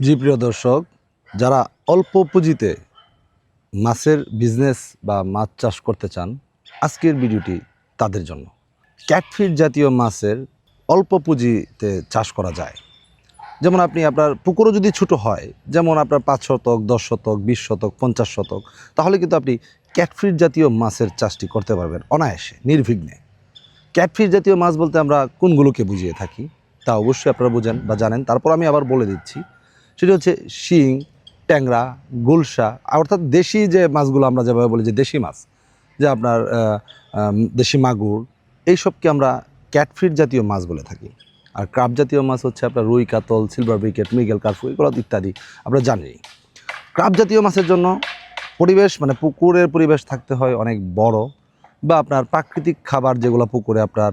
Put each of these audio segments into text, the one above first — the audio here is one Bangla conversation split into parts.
জি, প্রিয় দর্শক, যারা অল্প পুঁজিতে মাছের বিজনেস বা মাছ চাষ করতে চান, আজকের ভিডিওটি তাদের জন্য। ক্যাটফিট জাতীয় মাছের অল্প পুঁজিতে চাষ করা যায়। যেমন আপনি আপনার পুকুরও যদি ছোটো হয়, যেমন আপনার পাঁচ শতক, দশ শতক, বিশ শতক, পঞ্চাশ শতক, তাহলে কিন্তু আপনি ক্যাটফিট জাতীয় মাছের চাষটি করতে পারবেন অনায়াসে, নির্বিঘ্নে। ক্যাটফিট জাতীয় মাছ বলতে আমরা কোনগুলোকে বুঝিয়ে থাকি, তা অবশ্যই আপনারা বুঝেন বা জানেন। তারপর আমি আবার বলে দিচ্ছি সেটি হচ্ছে শিং, ট্যাংরা, গুলশা, অর্থাৎ দেশি যে মাছগুলো আমরা যেভাবে বলি যে দেশি মাছ, যে আপনার দেশি মাগুর, এইসবকে আমরা ক্যাটফিট জাতীয় মাছ বলে থাকি। আর ক্রাব জাতীয় মাছ হচ্ছে আপনার রুই, কাতল, সিলভার ব্রিকেট, মৃগেল, কার্ফু, এগুলো ইত্যাদি আমরা জানি। ক্রাব জাতীয় মাছের জন্য পরিবেশ মানে পুকুরের পরিবেশ থাকতে হয় অনেক বড় বা আপনার প্রাকৃতিক খাবার যেগুলো পুকুরে আপনার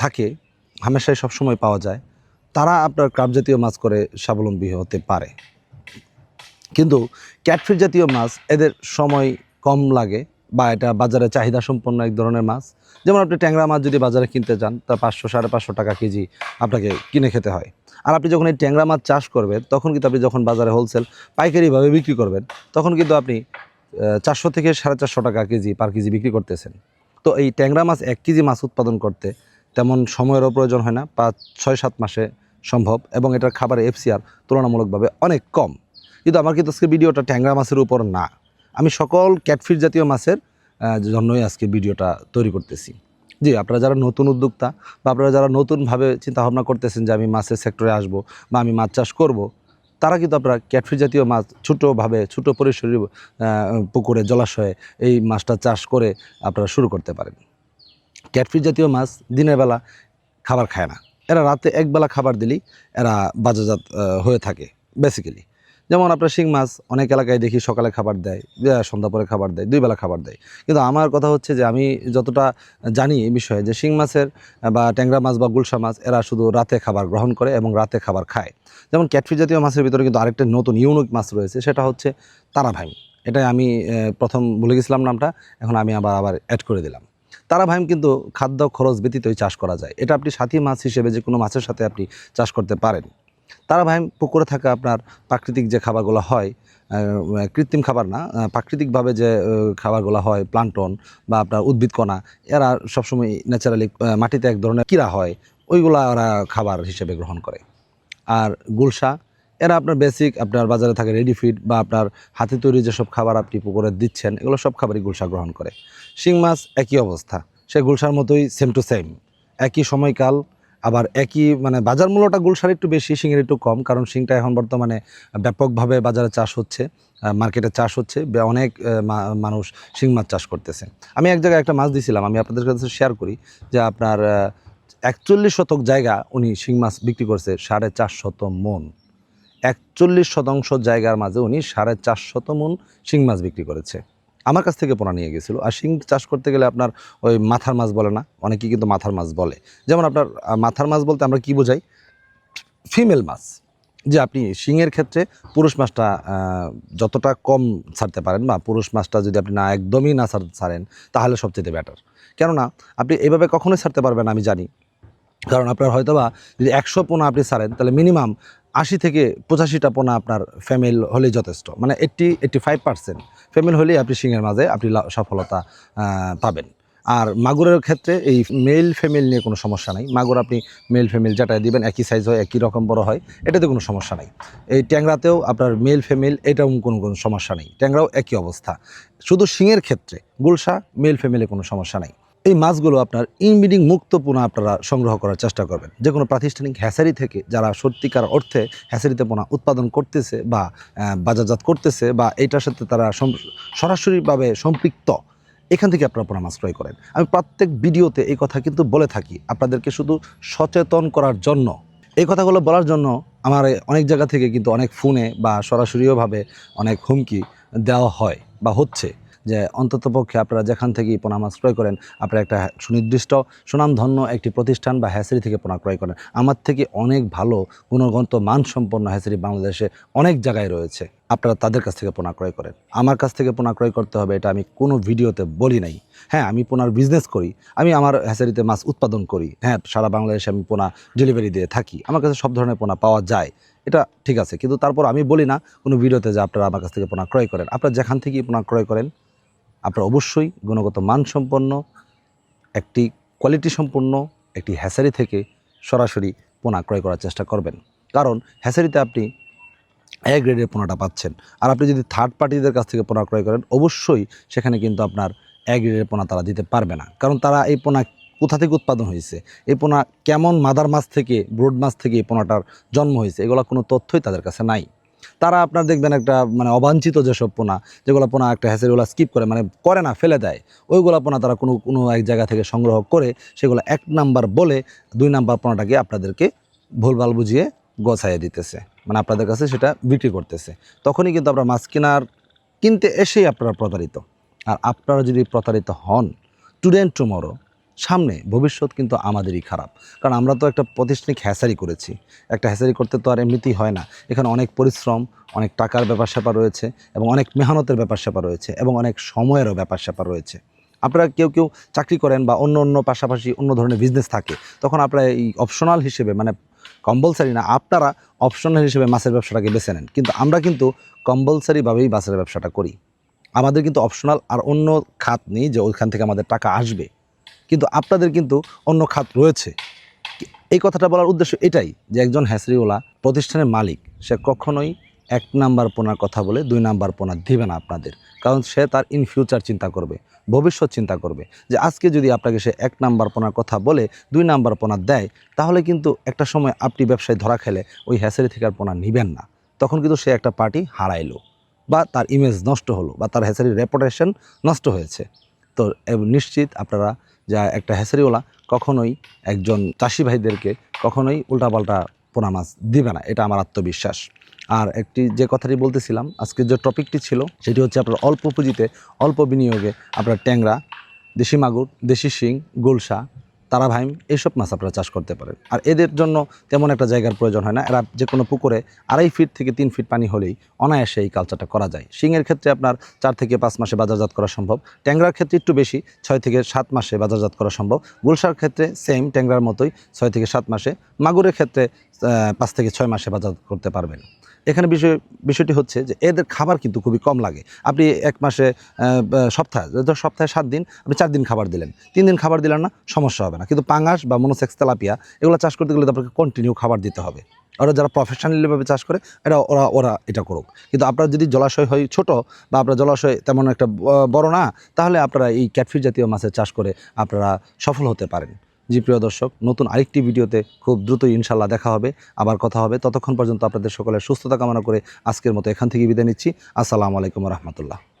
থাকে, হামেশাই সবসময় পাওয়া যায়। তারা আপনার ক্রাব জাতীয় মাছ করে স্বাবলম্বী হতে পারে। কিন্তু ক্যাটফিট জাতীয় মাছ এদের সময় কম লাগে বা এটা বাজারে চাহিদা সম্পন্ন এক ধরনের মাছ। যেমন আপনি ট্যাংরা মাছ যদি বাজারে কিনতে চান তা পাঁচশো, সাড়ে পাঁচশো টাকা কেজি আপনাকে কিনে খেতে হয়। আর আপনি যখন এই ট্যাংরা মাছ চাষ করবেন, তখন কিন্তু আপনি যখন বাজারে হোলসেল পাইকারিভাবে বিক্রি করবেন, তখন কিন্তু আপনি চারশো থেকে সাড়ে চারশো টাকা কেজি পার কেজি বিক্রি করতেছেন। তো এই ট্যাংরা মাছ এক কেজি মাছ উৎপাদন করতে তেমন সময়েরও প্রয়োজন হয় না। পাঁচ, ছয়, সাত মাসে সম্ভব এবং এটার খাবারের এফসিআর তুলনামূলকভাবে অনেক কম। কিন্তু আমার কিন্তু আজকে ভিডিওটা ট্যাংরা মাছের উপর না। আমি সকল ক্যাটফিট জাতীয় মাছের জন্যই আজকে ভিডিওটা তৈরি করতেছি। জি, আপনারা যারা নতুন উদ্যোক্তা বা আপনারা যারা নতুনভাবে চিন্তাভাবনা করতেছেন যে আমি মাছের সেক্টরে আসব বা আমি মাছ চাষ করব, তারা কিন্তু আপনারা ক্যাটফিট জাতীয় মাছ ছোটোভাবে, ছোটো পরিসরের পুকুরে, জলাশয়ে এই মাছটা চাষ করে আপনারা শুরু করতে পারেন। ক্যাটফিট জাতীয় মাছ দিনের বেলা খাবার খায় না। এরা রাতে একবেলা খাবার দিলেই এরা বাজারজাত হয়ে থাকে বেসিক্যালি যেমন আপনার শিং মাছ, অনেক এলাকায় দেখি সকালে খাবার দেয় সন্ধ্যা পরে খাবার দেয়, দুই বেলা খাবার দেয়। কিন্তু আমার কথা হচ্ছে যে আমি যতটা জানি এই বিষয়ে যে শিং মাছের বা ট্যাংরা মাছ বা গুলশা মাছ, এরা শুধু রাতে খাবার গ্রহণ করে এবং রাতে খাবার খায়। যেমন ক্যাটফিট জাতীয় মাছের ভিতরে কিন্তু আরেকটা নতুন ইউনিক মাছ রয়েছে, সেটা হচ্ছে তারাভাইম এটাই আমি প্রথম ভুলে গেছিলাম নামটা, এখন আমি আবার আবার অ্যাড করে দিলাম। তারাভাইম কিন্তু খাদ্য খরচ ব্যতীতই চাষ করা যায়। এটা আপনি সাথী মাছ হিসেবে যে কোনো মাছের সাথে আপনি চাষ করতে পারেন। তারাভাইম পুকুরে থাকা আপনার প্রাকৃতিক যে খাবারগুলো হয় কৃত্রিম খাবার না প্রাকৃতিকভাবে যে খাবারগুলো হয়, প্লান্টন বা আপনার উদ্ভিদ কণা, এরা সবসময় ন্যাচারালি মাটিতে এক ধরনের কীরা হয়, ওইগুলা ওরা খাবার হিসেবে গ্রহণ করে। আর গুলশা এরা আপনার বেসিক আপনার বাজারে থাকে রেডি ফিড বা আপনার হাতে তৈরি যেসব খাবার আপনি পুকুরে দিচ্ছেন, এগুলো সব খাবারই গুলশা গ্রহণ করে। শিং মাছ একই অবস্থা, সে গুলশার মতোই সেম টু সেম একই সময়কাল, আবার একই মানে বাজার মূল্যটা গুলশার একটু বেশি, শিঙের একটু কম, কারণ শিংটা এখন বর্তমানে ব্যাপকভাবে বাজারে চাষ হচ্ছে মার্কেটে চাষ হচ্ছে অনেক মানুষ শিং মাছ চাষ করতেছে। আমি এক জায়গায় একটা মাছ দিছিলাম, আমি আপনাদের কাছে শেয়ার করি, যে আপনার একচল্লিশ শতক জায়গা উনি শিং মাছ বিক্রি করছে, সাড়ে চার শত মন। একচল্লিশ শতাংশ জায়গার মাঝে উনি সাড়ে চার শত মন শিং মাছ বিক্রি করেছে। আমার কাছ থেকে পোনা নিয়ে গেছিল। আর শিং চাষ করতে গেলে আপনার ওই মাথার মাছ বলে না, অনেকেই কিন্তু মাথার মাছ বলে। যেমন আপনার মাথার মাছ বলতে আমরা কি বোঝাই? ফিমেল মাছ। যে আপনি শিঙের ক্ষেত্রে পুরুষ মাছটা যতটা কম ছাড়তে পারেন বা পুরুষ মাছটা যদি আপনি না, একদমই না ছাড়- ছাড়েন, তাহলে সবচেয়ে বেটার কেননা, আপনি এভাবে কখনোই ছাড়তে পারবেন আমি জানি। কারণ আপনার হয়তো বা যদি একশো পোনা আপনি ছাড়েন, তাহলে মিনিমাম আশি থেকে পঁচাশিটা পোনা আপনার ফ্যামিল হলেই যথেষ্ট। মানে eighty eighty five percent female হলেই আপনি শিঙের মাঝে আপনি সফলতা পাবেন। আর মাগুরের ক্ষেত্রে এই মেল ফিমেল নিয়ে কোনো সমস্যা নাই। মাগুর আপনি মেল ফিমেল যেটা দিবেন, একই সাইজ হয়, একই রকম বড় হয়, এটাতে কোনো সমস্যা নাই। এই ট্যাংরাতেও আপনার মেল ফিমেল এটাও কোনো কোনো সমস্যা নেই। ট্যাংরাও একই অবস্থা। শুধু শিঙের ক্ষেত্রে, গুলশা মেল ফিমেলে কোনো সমস্যা নাই। এই মাছগুলো আপনার ইনব্রিডিং মুক্ত পোনা আপনারা সংগ্রহ করার চেষ্টা করবেন। যে কোনো প্রাতিষ্ঠানিক হ্যাসারি থেকে যারা সত্যিকার অর্থে হ্যাসারিতে পোনা উৎপাদন করতেছে বা বাজারজাত করতেছে বা এটার সাথে তারা সরাসরিভাবে সম্পৃক্ত, এখান থেকে আপনারা পোনা মাছ ক্রয় করেন। আমি প্রত্যেক ভিডিওতে এই কথা কিন্তু বলে থাকি, আপনাদেরকে শুধু সচেতন করার জন্য। এই কথাগুলো বলার জন্য আমার অনেক জায়গা থেকে কিন্তু অনেক ফোনে বা সরাসরিভাবে অনেক হুমকি দেওয়া হয় বা হচ্ছে। যে অন্ততপক্ষে আপনারা যেখান থেকেই পোনা মাছ ক্রয় করেন, আপনারা একটা সুনির্দিষ্ট সুনামধন্য একটি প্রতিষ্ঠান বা হ্যাচারি থেকে পোনা ক্রয় করেন। আমার থেকে অনেক ভালো, গুণগত, মানসম্পন্ন হ্যাচারি বাংলাদেশে অনেক জায়গায় রয়েছে। আপনারা তাদের কাছ থেকে পোনা ক্রয় করেন। আমার কাছ থেকে পোনা ক্রয় করতে হবে এটা আমি কোনো ভিডিওতে বলি নাই। হ্যাঁ আমি পোনার বিজনেস করি, আমি আমার হ্যাচারিতে মাছ উৎপাদন করি। হ্যাঁ সারা বাংলাদেশে আমি পোনা ডেলিভারি দিয়ে থাকি। আমার কাছে সব ধরনের পোনা পাওয়া যায়। এটা ঠিক আছে। কিন্তু তারপর আমি বলি না, কোনো ভিডিওতে যে আপনারা আমার কাছ থেকে পোনা ক্রয় করেন। আপনারা যেখান থেকেই পোনা ক্রয় করেন আপনারা অবশ্যই গুণগত মানসম্পন্ন, একটি কোয়ালিটি সম্পন্ন, একটি হ্যাসারি থেকে সরাসরি পোনা ক্রয় করার চেষ্টা করবেন। কারণ হ্যাসারিতে আপনি এ গ্রেডের পোনাটা পাচ্ছেন। আর আপনি যদি থার্ড পার্টিদের কাছ থেকে পোনা ক্রয় করেন, অবশ্যই সেখানে কিন্তু আপনার এ গ্রেডের পোনা তারা দিতে পারবে না। কারণ তারা এই পোনা কোথা থেকে উৎপাদন হয়েছে, এই পোনা কেমন মাদার মাছ থেকে ব্রোড মাছ থেকে এই পোনাটার জন্ম হয়েছে, এগুলো কোনো তথ্যই তাদের কাছে নাই। তারা আপনার দেখবেন একটা মানে অবাঞ্ছিত যেসব পোনা, যেগুলো পোনা একটা হ্যাসেরিগুলো স্কিপ করে মানে করে না, ফেলে দেয়, ওইগুলো পোনা তারা কোনো কোনো এক জায়গা থেকে সংগ্রহ করে, সেগুলো এক নাম্বার বলে দুই নাম্বার পোনাটাকে আপনাদেরকে ভুলভাল বুঝিয়ে গছাইয়ে দিতেছে। মানে আপনাদের কাছে সেটা বিক্রি করতেছে। তখনই কিন্তু আপনার মাছ কেনার, কিনতে এসেই আপনারা প্রতারিত। আর আপনারা যদি প্রতারিত হন টুডে অ্যান্ড টুমরো সামনে, ভবিষ্যৎ কিন্তু আমাদেরই খারাপ। কারণ আমরা তো একটা প্রতিষ্ঠানিক হ্যাসারি করেছি। একটা হ্যাসারি করতে তো আর এমনিতেই হয় না। এখানে অনেক পরিশ্রম, অনেক টাকার ব্যাপার স্যাপার রয়েছে এবং অনেক মেহনতের ব্যাপার স্যাপার রয়েছে এবং অনেক সময়েরও ব্যাপার স্যাপার রয়েছে। আপনারা কেউ কেউ চাকরি করেন বা অন্য অন্য পাশাপাশি অন্য ধরনের বিজনেস থাকে, তখন আপনারা এই অপশনাল হিসেবে মানে কম্পালসারি না, আপনারা অপশনাল হিসেবে মাছের ব্যবসাটাকে বেছে নেন। কিন্তু আমরা কিন্তু কম্পালসারিভাবেই মাছের ব্যবসাটা করি। আমাদের কিন্তু অপশনাল আর অন্য খাত নেই যে ওইখান থেকে আমাদের টাকা আসবে। কিন্তু আপনাদের কিন্তু অন্য খাত রয়েছে। এই কথাটা বলার উদ্দেশ্য এটাই যে একজন হ্যাসরিওয়ালা প্রতিষ্ঠানের মালিক, সে কখনোই এক নাম্বার পোনার কথা বলে দুই নাম্বার পোনা দিবে না আপনাদের। কারণ সে তার ইন ফিউচার চিন্তা করবে, ভবিষ্যৎ চিন্তা করবে যে আজকে যদি আপনাকে সে এক নাম্বার পোনার কথা বলে, দুই নাম্বার পোনা দেয়, তাহলে কিন্তু একটা সময় আপনি ব্যবসায় ধরা খেলে ওই হ্যাসারি থেকে আর পোনা নেবেন না। তখন কিন্তু সে একটা পার্টি হারাইলো বা তার ইমেজ নষ্ট হলো বা তার হ্যাসারির রেপুটেশন নষ্ট হয়েছে। তো নিশ্চিত আপনারা যা একটা হেসারিওয়ালা কখনোই একজন চাষি ভাইদেরকে কখনোই উল্টাপাল্টা পোনা মাছ দিবে না। এটা আমার আত্মবিশ্বাস। আর একটি যে কথাটি বলতেছিলাম, আজকে যে টপিকটি ছিল, সেটি হচ্ছে আপনার অল্প পুঁজিতে অল্প বিনিয়োগে আপনার ট্যাংরা, দেশি মাগুর, দেশি শিং গুলশা তারাভাইম এইসব মাছ আপনারা চাষ করতে পারেন। আর এদের জন্য তেমন একটা জায়গার প্রয়োজন হয় না। এরা যে কোনো পুকুরে আড়াই ফিট থেকে তিন ফিট পানি হলেই অনায়াসে এই কালচারটা করা যায়। শিংয়ের ক্ষেত্রে আপনার চার থেকে পাঁচ মাসে বাজারজাত করা সম্ভব। ট্যাংরার ক্ষেত্রে একটু বেশি, ছয় থেকে সাত মাসে বাজারজাত করা সম্ভব। গুলশার ক্ষেত্রে সেম ট্যাংরার মতোই ছয় থেকে সাত মাসে। মাগুরের ক্ষেত্রে পাঁচ থেকে ছয় মাসে বাজার করতে পারবেন। এখানে বিষয়, বিষয়টি হচ্ছে যে এদের খাবার কিন্তু খুবই কম লাগে। আপনি এক মাসে সপ্তাহে, ধর সপ্তাহে সাত দিন, আপনি চার দিন খাবার দিলেন। তিন দিন খাবার দিলেন না, সমস্যা হবে না। কিন্তু পাঙাশ বা মনোসেক্স তেলাপিয়া, এগুলো চাষ করতে গেলে আপনাকে কন্টিনিউ খাবার দিতে হবে। ওরা যারা প্রফেশনালিভাবে চাষ করে এটা ওরা ওরা এটা করুক। কিন্তু আপনার যদি জলাশয় হয় ছোট বা আপনার জলাশয় তেমন একটা বড় না, তাহলে আপনারা এই ক্যাটফিট জাতীয় মাছের চাষ করে আপনারা সফল হতে পারেন। জি, প্রিয় দর্শক, নতুন আরেকটি ভিডিওতে খুব দ্রুতই ইনশাল্লাহ দেখা হবে। আবার কথা হবে। ততক্ষণ পর্যন্ত আপনাদের সকলের সুস্থতা কামনা করে আজকের মতো এখান থেকে বিদায় নিচ্ছি। আসসালামু আলাইকুম রহমতুল্লাহ।